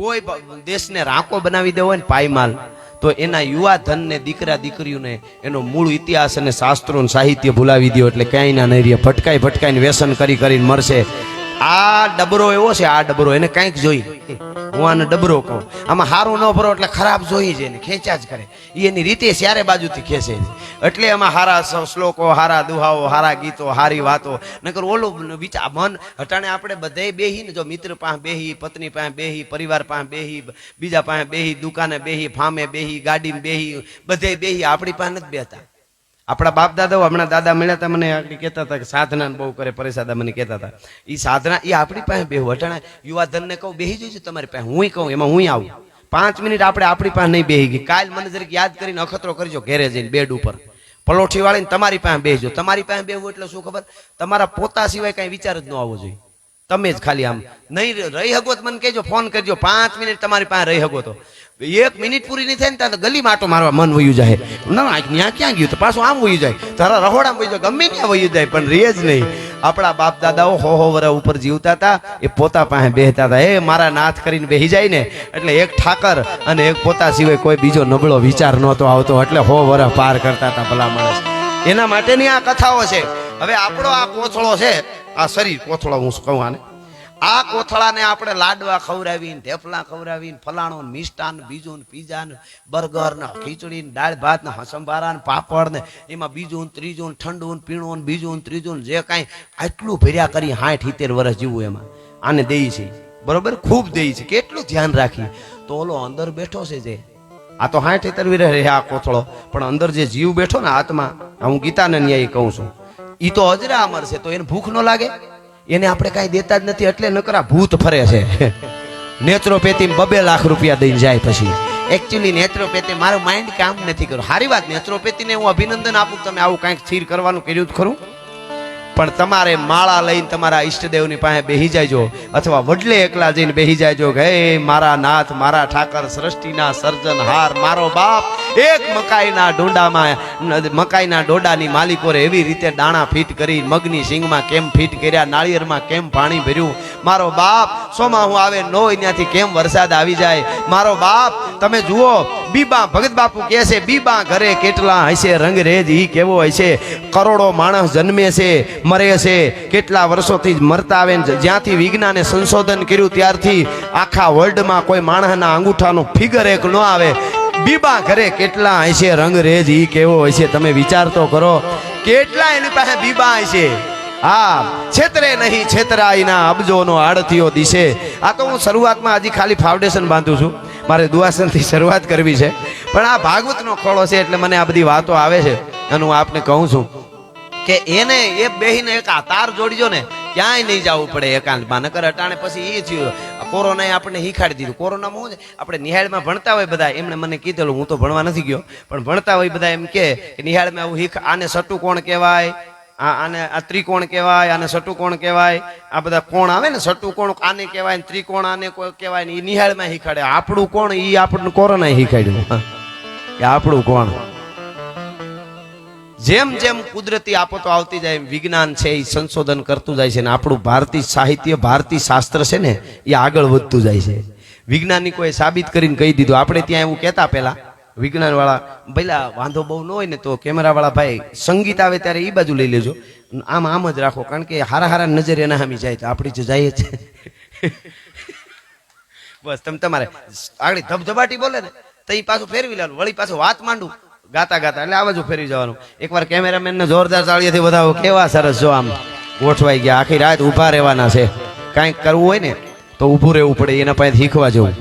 કોઈ દેશને રાંકો બનાવી દેવો ને પાયમાલ, તો એના યુવા ધનને, દીકરા, દીકરીઓને એનો મૂળ ઇતિહાસ અને શાસ્ત્રો સાહિત્ય ભૂલાવી દો એટલે ક્યાંય ના નહીં ભટકાઈ, ભટકાઈને વ્યસન કરી, કરીને મરશે. આ ડબરો એવો છે, આ ડબરો, એને કંઈક જોઈ હું આને ડબરો કહું. આમાં હારું ન ભરો એટલે ખરાબ જોઈ છે ખેંચ્યા જ કરે. એ એની રીતે ચારે બાજુથી ખેંચે છે. એટલે આમાં હારા શ્લોકો, હારા દુહાઓ, હારા ગીતો, હારી વાતો. નકર ઓલું વિચાર મન હટાણે આપણે બધે બેહી ને જો મિત્ર પાસે બેહી, પત્ની પાસે બેહી, પરિવાર પાસે બેહી, બીજા પાસે બેહી, દુકાને બેહી, ફામે બેહી, ગાડીમાં બેહી, બધે બેહી, આપણી પાસે નથી બેહતા. આપણા બાપ દાદાઓ હમણાં દાદા મળ્યા હતા મને આગળ કહેતા હતા કે સાધના બહુ કરે પરેશ મને કહેતા હતા એ સાધના એ આપણી પાસે બે અટાણા યુવાધનને કહું, બેહી જઈશું તમારી પાસે હું કહું, એમાં હું આવું. પાંચ મિનિટ આપણે આપણી પાસે નહીં બેહી ગઈ. કાલ મને જરીક યાદ કરીને અખતરો કરજો ઘેરે જઈને, બેડ ઉપર. પલોઠી વાળીને તમારી પાસે બેહજો. તમારી પાસે બેહવું એટલે શું ખબર? તમારા પોતા સિવાય કઈ વિચાર જ ન આવવો જોઈએ. તમે જ ખાલી આમ નહીં રહી હગો તો મને કહેજો, ફોન કરજો. પાંચ મિનિટ તમારી પાસે રહી હગો તો. એક મિનિટ પૂરી નહીં થાય ને ત્યાં ગલી માટો મારવા મન વયું જાય. ના ત્યાં ક્યાં ગયું? તો પાછું આમ વયું જાય. તારા રહોડા વયું જાય. ગમે ત્યાં વયું જાય, પણ રે જ નહીં. આપણા બાપ દાદાઓ હો હો વરા ઉપર જીવતા હતા. એ પોતા પાસે બેહતા હતા. એ મારા નાથ કરીને બેહી જાય ને, એટલે એક ઠાકર અને એક પોતા સિવાય કોઈ બીજો નબળો વિચાર નહોતો આવતો. એટલે હો વરા પાર કરતા હતા ભલા માણસ. એના માટેની આ કથાઓ છે. હવે આપણો આ કોથળો છે. આ શરીર કોથળો હું કહું આને? આ કોથળાને આપણે લાડવા ખવડાવીને ઢેફલા ખવડાવીને, ફલાણો મિષ્ટાન બીજું પીઝા બર્ગર ને ખીચડી ને દાળ ભાત ને સંભારા ને પાપડ ને એમાં બીજું ત્રીજું ઠંડુ પીણું બીજું ત્રીજું જે કાંઈ આટલું ભર્યા કરી હાઠ ઇતેર વર્ષ જીવું એમાં. આને દેઈ છે. બરોબર? ખૂબ દેઈ છે. કેટલું ધ્યાન રાખી. તો ઓલો અંદર બેઠો છે જે. આ તો હાઠ ઇતર વીરે રહે આ કોથળો. પણ અંદર જે જીવ બેઠો ને આત્મા હું ગીતાને ન્યાય કહું છું. ઈ તો અજરા અમર છે, તો એને ભૂખ ન લાગે. એને આપણે કાંઈ દેતા જ નથી, એટલે નકરા ભૂત ફરે છે. નેત્રોપેથી બબે લાખ રૂપિયા દઈને જાય પછી. એકચ્યુઅલી નેત્રોપેથી મારું માઇન્ડ કામ નથી કર્યું. સારી વાત નેત્રોપેથીને હું અભિનંદન આપું તમે આવું કાંઈક સ્થિર કરવાનું કર્યું જ ખરું. પણ તમારે માળા લઈને તમારા ઈષ્ટદેવની પાસે બેહી જાયજો અથવા વડલે એકલા જઈને બેહી જાયજો કે મારા નાથ, મારા ઠાકર, સૃષ્ટિના સર્જનહાર, મારો બાપ એક મકાઈના ઢોંડામાં મકાઈના ડોડાની માલિકોરે એવી રીતે દાણા ફિટ કરી, મગની સિંગમાં કેમ ફિટ કર્યા, નાળિયેરમાં કેમ પાણી ભર્યું? મારો બાપ, સોમાં હું આવે નો ત્યાંથી કેમ વરસાદ આવી જાય? મારો બાપ, તમે જુઓ, બીબા ભગત બાપુ કહે છે, બીબા ઘરે કેટલા હશે, રંગરેજ ઈ કેવો હશે કરોડો માણસ જન્મે છે, મરે છે, કેટલા વર્ષોથી મરતા આવે જ્યાંથી વિજ્ઞાને સંશોધન કર્યું ત્યારથી આખા વર્લ્ડમાં કોઈ માણસના અંગૂઠાનું ફિગર એક ન આવે. બીબા ઘરે કેટલા હશે રંગરેજ ઈ કેવો હશે તમે વિચાર તો કરો. કેટલા એની પાસે બીબા હશે હા, છેતરે નહીં, છેતરાઈના અબજોનો આડતીઓ દિશે. આ તો હું શરૂઆતમાં હજી ખાલી ફાઉન્ડેશન બાંધું છું. મારે દુઆસનથી શરૂઆત કરવી છે. પણ આ ભાગવતનો ખોળો છે એટલે મને આ બધી વાતો આવે છે. અને હું આપને કહું છું કે એને એ બેહીને એક આ તાર જોડજો ને. ક્યાંય નહીં જવું પડે એકાંતમાં. નકર અટાણે પછી એ થયું કોરોનાએ આપણને હિખાડી દીધું. કોરોનામાં છે, આપણે નિહાળમાં ભણતા હોય બધા, એમણે મને કીધેલું, હું તો ભણવા નથી ગયો, પણ ભણતા હોય બધા એમ કે નિહાળમાં આવું હિખ, આને સટુ કોણ કહેવાય? આ આને, આ ત્રિકોણ કહેવાય, આને સટુકોણ કહેવાય? આ બધા કોણ આવે ને સટુકોણ આને કહેવાય ને, ત્રિકોણ આને કહેવાય ને એ નિહાળમાં હિખાડે. આપણું કોણ એ આપણને કોરોના હિખાડ્યું. આપણું કોણ? જેમ જેમ કુદરતી આફતો આવતી જાય વિજ્ઞાન છે એ સંશોધન કરતું જાય છે ને આપણું ભારતીય સાહિત્ય, ભારતીય શાસ્ત્ર છે ને એ આગળ વધતું જાય છે. વિજ્ઞાનિકોએ સાબિત કરીને કહી દીધું. આપણે ત્યાં એવું કહેતા પહેલા વિજ્ઞાન વાળા પેલા વાંધો બહુ ન હોય ને તો કેમેરા વાળા ભાઈ સંગીત આવે ત્યારે એ બાજુ લઈ લેજો. આમ આમ જ રાખો, કારણ કે હારા હારા નજર એના સામે જાય, તો આપણી જ જાય છે બસ, તમે તમારે આગળ ધબધબાટી બોલે ને, તો એ પાછું ફેરવી લેવાનું વળી પાછું વાત માંડું. ગાતા ગાતા, એટલે આ બાજુ ફેરવી જવાનું. એકવાર કેમેરામેન ને જોરદાર તાળીઓથી વધાવો કેવા સરસ જો આમ ગોઠવાઈ ગયા. આખી રાત ઊભા રહેવાના છે. કાંઈક કરવું હોય ને, તો ઊભું રહેવું પડે, એના પાસે શીખવા જવું.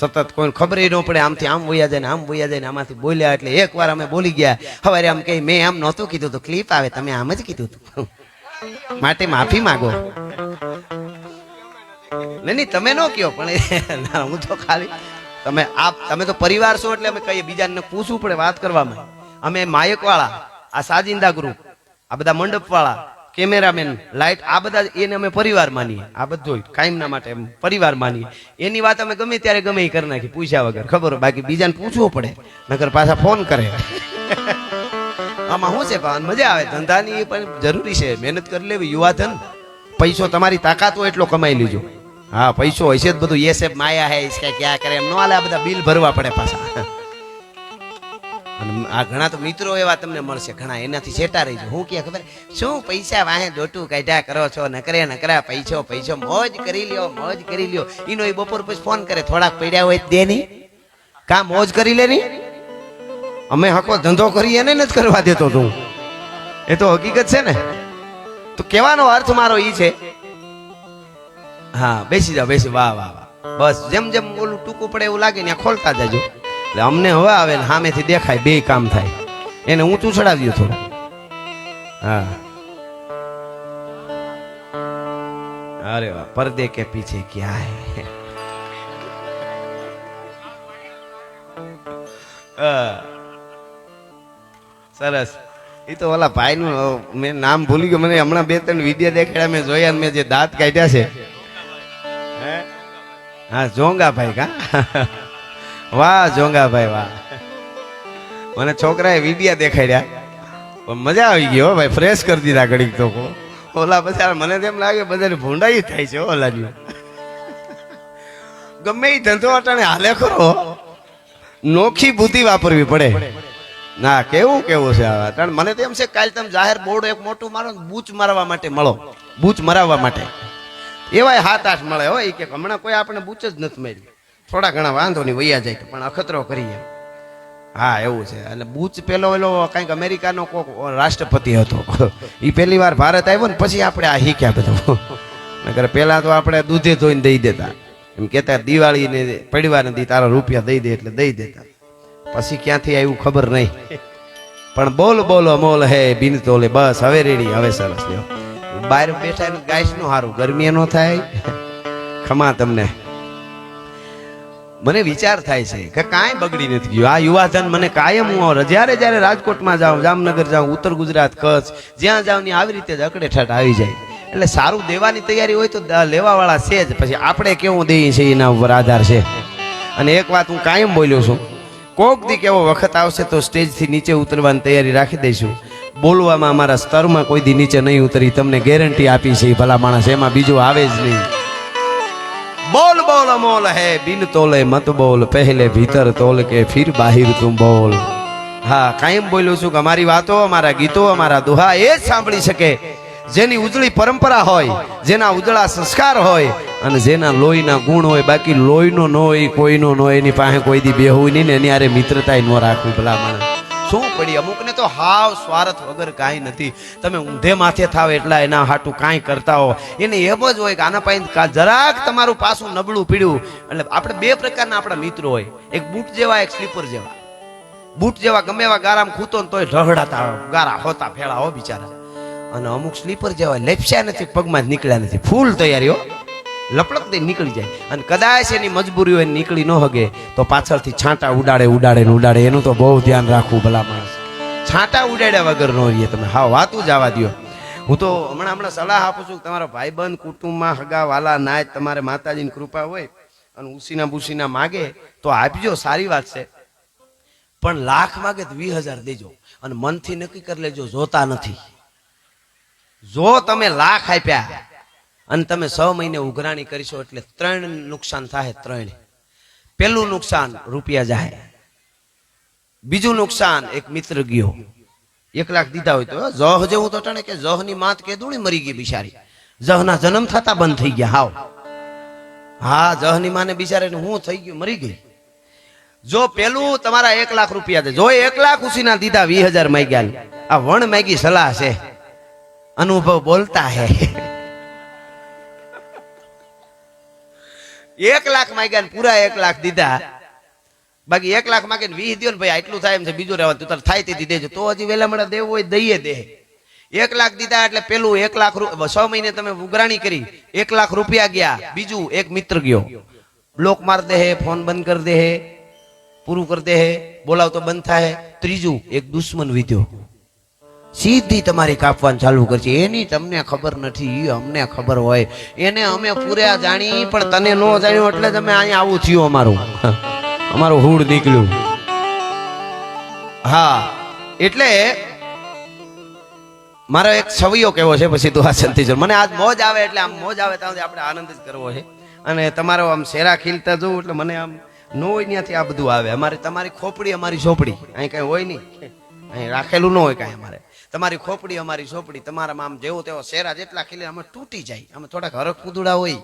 સતત કોઈ ખબર ન પડે, આમથી આમ વયા જાય ને આમ વયા જાય ને આમાંથી બોલ્યા એટલે એકવાર અમે બોલી ગયા. હવે આમ કહે, મેં આમ નહોતું કીધું તો ક્લિપ આવે, તમે આમ જ કીધું હતું માટે માફી માંગો. નહીં તમે ન કયો પણ હું તો ખાલી તમે આપ તમે તો પરિવાર છો એટલે અમે કહીએ બીજાને પૂછવું પડે વાત કરવામાં. અમે માયક વાળા આ સાજિંદા ગ્રુપ આ બધા મંડપ વાળા કેમેરામેન લાઈટ આ બધા એને અમે પરિવાર માનીએ. આ બધું કાયમના માટે પરિવાર માનીએ. એની વાત અમે ગમે ત્યારે ગમે એ કરી નાખી પૂછ્યા વગર. ખબર બાકી બીજાને પૂછવું પડે, નકર પાછા ફોન કરે. આમાં શું છે ભાવન? મજા આવે. ધંધાની પણ જરૂરી છે. મહેનત કરી લેવી, યુવાધન. પૈસો તમારી તાકાત હોય એટલો કમાઈ લીજો. હા, પૈસો હશે જ બધું. એસે માયા હે ઇસકે ક્યાં કરે? એમ નો હાલે બધા બિલ ભરવા પડે પાછા. અને આ ઘણા તો મિત્રો એવા તમને મળશે, ઘણા એનાથી સેટા રહી હું કે ખબર? શું પૈસા વાહે દોટું કાઢ્યા કરો છો? નકરે, નકરા, પૈસો પૈસો. મોજ કરી લ્યો, મોજ કરી લ્યો. ઈનો એ બપોર પછી ફોન કરે, થોડાક પડ્યા હોય દે નહીં કા મોજ કરી લે અમે હકો ધંધો કરી એને જ કરવા દેતો તું. એ તો હકીકત છે ને. તો કહેવાનો અર્થ મારો એ છે હા, બેસી જાઓ, બેસી વાહ વાહ વાહ. બસ, જેમ જેમ ઓલું ટૂંકું પડે એવું લાગે ને ખોલતા જજો. એટલે અમને હવે આવે ને સામેથી દેખાય, બે કામ થાય. એને ઊંચું ચડાવી દો થોડું હા. અરે વાહ, પરદે કે પીછે ક્યાં હે. સરસ. એ તો ઓલા ભાઈનું મેં નામ ભૂલી ગયું. મને હમણાં બે ત્રણ વીડિયો દેખાડ્યા, મેં જોયા મેં જે દાંત કાઢ્યા છે? હા જોંગાભાઈ કા? વાહ જોંગાભાઈ વાહ. મને છોકરાએ વિડિયા દેખાડ્યા. પણ મજા આવી ગઈ હો ભાઈ ફ્રેશ કરી દીધા ઘડીક તો. ઓલા પછી મને તેમ લાગે બધાને ભૂંડાઈ થાય છે ઓલાની. ગમે એ ધંધો અટાણે હાલે ખરો નોખી બુદ્ધિ વાપરવી પડે. ના, કેવું કેવું છે કારણ મને તો એમ છે કાલ તમે જાહેર બોર્ડ એક મોટું મારો બૂચ મારવા માટે મળો. બૂચ મરાવવા માટે. એવાય હાથ આઠ મળે હોય કે હમણાં કોઈ આપણે બૂચ જ નથી મળી થોડા ઘણા વાંધો નહીં વૈયા જાય પણ અખતરો કરીએ હા, એવું છે. અને બૂચ પેલો પેલો કંઈક અમેરિકાનો કોક રાષ્ટ્રપતિ હતો. એ પહેલી વાર ભારત આવ્યો ને પછી આપણે આ શીખ્યા બધું. નગર પહેલા તો આપણે દૂધે ધોઈને દઈ દેતા. એમ કહેતા, દિવાળીને પડવા નથી તારા રૂપિયા દઈ દે એટલે દઈ દેતા. પછી ક્યાંથી આવ્યું ખબર નહીં. પણ બોલ બોલ અમોલ હે, બિન તોલે, બસ, હવે રેડી હવે સરસ લ્યો બહાર બેઠા ને ગાઈશનું સારું ગરમી નો થાય. ખમા તમને. મને વિચાર થાય છે કે કાંઈ બગડી નથી ગયું. આ યુવાધન મને કાયમ હું જ્યારે જ્યારે રાજકોટમાં જાઉં, જામનગર જાઉં, ઉત્તર ગુજરાત, કચ્છ, જ્યાં જાઉં ને આવી રીતે જ અકડે ઠાટ આવી જાય. એટલે સારું દેવાની તૈયારી હોય તો લેવાવાળા છે જ. પછી આપણે કેવું દઈએ છીએ એના ઉપર આધાર છે. અને એક વાત હું કાયમ બોલ્યો છું. કોક દી કેવો વખત આવશે તો સ્ટેજથી નીચે ઉતરવાની તૈયારી રાખી દઈશું. બોલવામાં અમારા સ્તરમાં કોઈ દી નીચે નહીં ઉતરી. તમને ગેરંટી આપી છે ભલા માણસ, એમાં બીજું આવે જ નહીં. બોલ બોલ અમોલ હે, બિન તોલે મત બોલ, પહેલે ભીતર તોલ કે ફિર બાહિર તું બોલ. હા, કાયમ બોલું છું કે અમારી વાતો, અમારા ગીતો, અમારા દુહા એ જ સાંભળી શકે. જેની ઉજળી પરંપરા હોય, જેના ઉજળા સંસ્કાર હોય અને જેના લોહીના ગુણ હોય, બાકી લોહીનો ન હોય, કોઈનો ન હોય, એની પાસે કોઈ દી બેહવું નહીં ને, એની આરે મિત્રતા ન રાખવી ભલા માણસ. શું પડી? અમુકને તો હાવ સ્વાર્થ વગર કાંઈ નથી. તમે ઊંધે માથે થાવ એટલા એના હાટું કાંઈ કરતા હો. એને એમ જ હોય કે આના પાસે જરાક તમારું પાસું નબળું પીડ્યું. એટલે આપણે બે પ્રકારના આપણા મિત્રો હોય. એક બૂટ જેવા, એક સ્લીપર જેવા. બૂટ જેવા ગમે એવા ગારામ ખૂતો ને તોય ઢહડાતા ગારા હોતા ફેળા હો બિચારા. અને અમુક સ્લીપર જેવા લેપસ્યા નથી, પગમાં જ નીકળ્યા નથી. ફૂલ તૈયારી હો. લપડક નીકળી જાય. અને કદાચ એની મજબૂરી હોય નીકળી ન હગે, તો પાછળથી છાંટા ઉડાડે ઉડાડે ને ઉડાડે. એનું તો બહુ ધ્યાન રાખવું ભલા માણસ. છાંટા ઉડાડ્યા વગર ન રહીએ તમે. હા, વાતું જ આવવા દ્યો. હું તો હમણાં હમણાં સલાહ આપું છું તમારા ભાઈબંધ, કુટુંબમાં હગા વાલા, નાય, તમારે માતાજીની કૃપા હોય અને ઉસીના બુસીના માગે, તો આપજો, સારી વાત છે. પણ લાખ માગે તો વીસ હજાર દેજો અને મનથી નક્કી કરી લેજો, જોતા નથી. જો તમે લાખ આપ્યા અને તમે છ મહિને ઉઘરાણી કરીશો એટલે ત્રણ નુકસાન થાય ત્રણ. પેલું નુકસાન રૂપિયા જાય બીજું નુકસાન એક મિત્ર ગયો. એક લાખ દીધા હોય તો જહ જેવું તો ટણે કે જહની માત કે દુણી મરી ગઈ બિચારી. જહના જન્મ થતા બંધ થઈ ગયા, હાવ. હા જહની માને બિચારીને હું થઈ ગયું, મરી ગઈ. જો પેલું તમારા એક લાખ રૂપિયા દે. જો એક લાખ ઉસીના દીધા, વીસ હજાર માગ્યા આ વણ માગી સલાહ છે. અનુભવ બોલતા હે. એક લાખ માગ્યા પૂરા એક લાખ દીધા. બાકી એક લાખ માગે વીસ દો ને ભાઈ, આટલું થાય એમ છે, બીજું રહેવા તું તારે થાય તેથી દેજો. તો હજી વેલા મળે, દેવું હોય દઈએ દે. એક લાખ દીધા એટલે પેલું એક લાખ છ મહિને તમે ઉઘરાણી કરી. એક લાખ રૂપિયા ગયા. બીજું એક મિત્ર ગયો. બ્લોક માર દે હે, ફોન બંધ કરી દે હે, પૂરું કરી દે હે, બોલાવ તો બંધ થાય. ત્રીજું એક દુશ્મન વિધ્યો સીધી તમારી કાપવાનું ચાલુ કરશે. એની તમને ખબર નથી એ અમને ખબર હોય. એને અમે પૂર્યા જાણી, પણ તને ન જાણ્યું એટલે તમે અહીંયા આવું થયું અમારું. અમારું હૂડ નીકળ્યું. હા, એટલે મારો એક છવિયો કેવો છે પછી દુહાસનથી જો મને આજ મોજ આવે એટલે આમ મોજ આવે ત્યાં આપણે આનંદ જ કરવો છે. અને તમારો આમ શેરા ખીલતા જોઉં એટલે મને આમ ન હોય ત્યાંથી આ બધું આવે. અમારે તમારી ખોપડી, અમારી ઝોપડી. અહીં કાંઈ હોય નહીં. અહીં રાખેલું ન હોય કાંઈ અમારે. તમારી ખોપડી, અમારી ઝોપડી તમારામાં આમ જેવો તેવો શેરા જેટલા ખીલે, અમે તૂટી જાય. અમે થોડાક હરક કુદુડા હોય.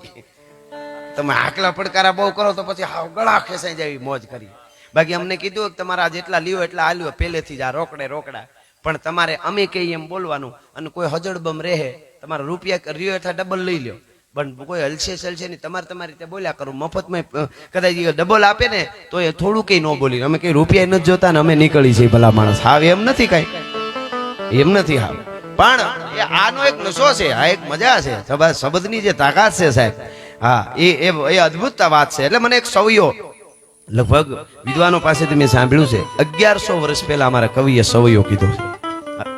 તમે આકલા પડકારા બહુ કરો તો પછી હાવ ગળા ખેંચાઈ જાય મોજ કરી. બાકી અમને કીધું કે તમારા જેટલા લ્યો, એટલા આલ્યો પહેલેથી જ આ રોકડે, રોકડા. પણ તમારે અમે કહીએ એમ બોલવાનું અને કોઈ હજડબમ રહે, તમારા રૂપિયા રિયો એટલા ડબલ લઈ લ્યો. પણ કોઈ હલશે, સલશે નહીં. તમારે તમારી રીતે બોલ્યા કરો. મફતમાં કદાચ એ ડબલ આપે ને, તો એ થોડું કંઈ ન બોલી. અમે કંઈ રૂપિયા નથી જોતા ને અમે નીકળી છીએ ભલા માણસ. હા એમ નથી કાંઈ. એમ નથી હા. પણ એ આનો એક નશો છે, આ એક મજા છે. શબ્દની જે તાકાત છે સાહેબ, હા, એ એ અદ્ભુત વાત છે. એટલે મને એક સવયો, લગભગ વિદ્વાનો પાસેથી મેં સાંભળ્યું છે. અગિયારસો વર્ષ પહેલા અમારા કવિએ સવયો કીધો છે.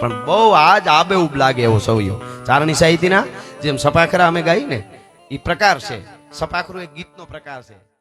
પણ બહુ આજ આબેઉબ લાગે એવો સવયો. ચારણી સાહિત્યના, જેમ સપાખરા અમે ગાઈ ને એ પ્રકાર છે. સપાખરું એક ગીતનો પ્રકાર છે.